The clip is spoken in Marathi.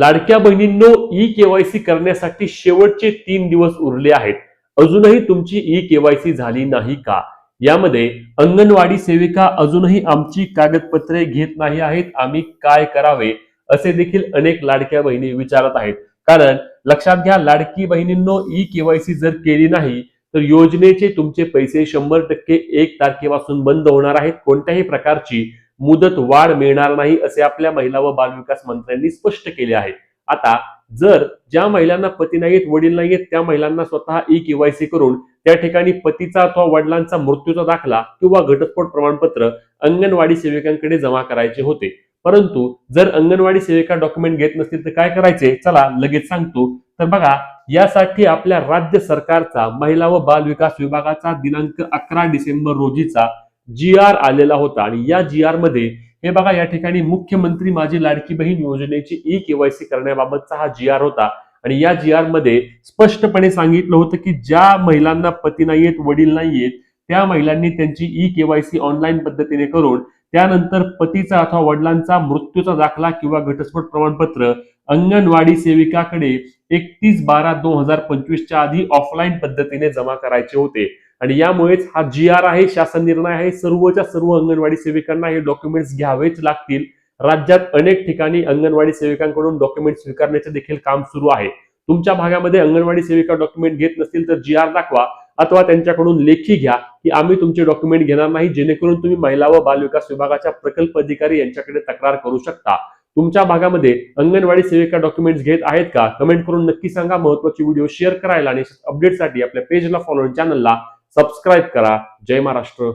लाडक्या बहिणींनो ई केवायसी करण्यासाठी शेवटचे तीन दिवस उरले आहेत. अजूनही तुमची ई केवायसी झाली नाही का? यामध्ये अंगणवाडी सेविका अजूनही आमची कागदपत्रे घेत नाही आहेत. आम्ही काय करावे? असे देखील अनेक लाडक्या बहिणी विचारत आहेत. कारण लक्षात घ्या लाडकी बहिणींनो ई केवायसी जर केली नाही तर योजनेचे तुमचे पैसे शंभर टक्के एक तारखेपासून बंद होणार आहेत. कोणत्याही प्रकारची मुदत वाढ मिळणार नाही असे आपल्या महिला व बालविकास मंत्र्यांनी स्पष्ट केले आहे. आता जर ज्या महिलांना पती नाहीत वडील नाहीत त्या महिलांना स्वतः ई केवायसी करून त्या ठिकाणी पतीचा अथवा वडिलांचा मृत्यूचा दाखला किंवा घटस्फोट प्रमाणपत्र अंगणवाडी सेविकांकडे जमा करायचे होते. परंतु जर अंगणवाडी सेविका डॉक्युमेंट घेत नसतील तर काय करायचे? चला लगेच सांगतो. तर बघा यासाठी आपल्या राज्य सरकारचा महिला व बाल विकास विभागाचा दिनांक अकरा डिसेंबर रोजीचा जी आर आलेला होता आणि या जी आरमध्ये हे बघा या ठिकाणी मुख्यमंत्री माझी लाडकी बहीण योजनेची ई केवायसी करण्याबाबतचा हा जी आर होता. आणि या जी आरमध्ये स्पष्टपणे सांगितलं होतं की ज्या महिलांना पती नाहीयेत वडील नाहीयेत त्या महिलांनी त्यांची ई केवायसी ऑनलाईन पद्धतीने करून त्यानंतर पतीचा अथवा वडिलांचा मृत्यूचा दाखला किंवा घटस्फोट प्रमाणपत्र अंगणवाडी सेविकाकडे एकतीस बारा दोन हजार पंचवीसच्या आधी ऑफलाईन पद्धतीने जमा करायचे होते. आणि यामुळेच हा जी आर आहे शासन निर्णय आहे सर्वच्या सर्व अंगणवाडी सेविकांना हे डॉक्युमेंट्स घ्यावेच लागतील. राज्यात अनेक ठिकाणी अंगणवाडी सेविकांकडून डॉक्युमेंट स्वीकारण्याचे देखील काम सुरू आहे. तुमच्या भागामध्ये अंगणवाडी सेविका डॉक्युमेंट घेत नसतील तर जी आर दाखवा अथवा त्यांच्याकडून लेखी घ्या की आम्ही तुमचे डॉक्युमेंट घेणार नाही जेणेकरून तुम्ही महिला व बालविकास विभागाच्या प्रकल्प अधिकारी यांच्याकडे तक्रार करू शकता. तुमच्या भागामध्ये अंगणवाडी सेविका डॉक्युमेंट्स घेत आहेत का? कमेंट करून नक्की सांगा. महत्वाची व्हिडिओ शेअर करायला आणि अपडेटसाठी आपल्या पेजला फॉलो चॅनलला सबस्क्राईब करा. जय महाराष्ट्र.